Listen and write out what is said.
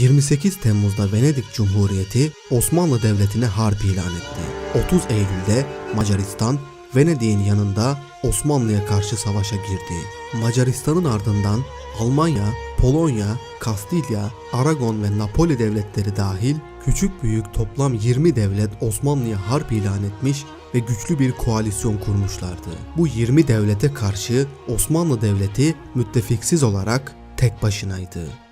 28 Temmuz'da Venedik Cumhuriyeti Osmanlı Devleti'ne harp ilan etti. 30 Eylül'de Macaristan Venedik'in yanında Osmanlı'ya karşı savaşa girdi. Macaristan'ın ardından Almanya, Polonya, Kastilya, Aragon ve Napoli devletleri dahil küçük büyük toplam 20 devlet Osmanlı'ya harp ilan etmiş ve güçlü bir koalisyon kurmuşlardı. Bu 20 devlete karşı Osmanlı Devleti müttefiksiz olarak tek başınaydı.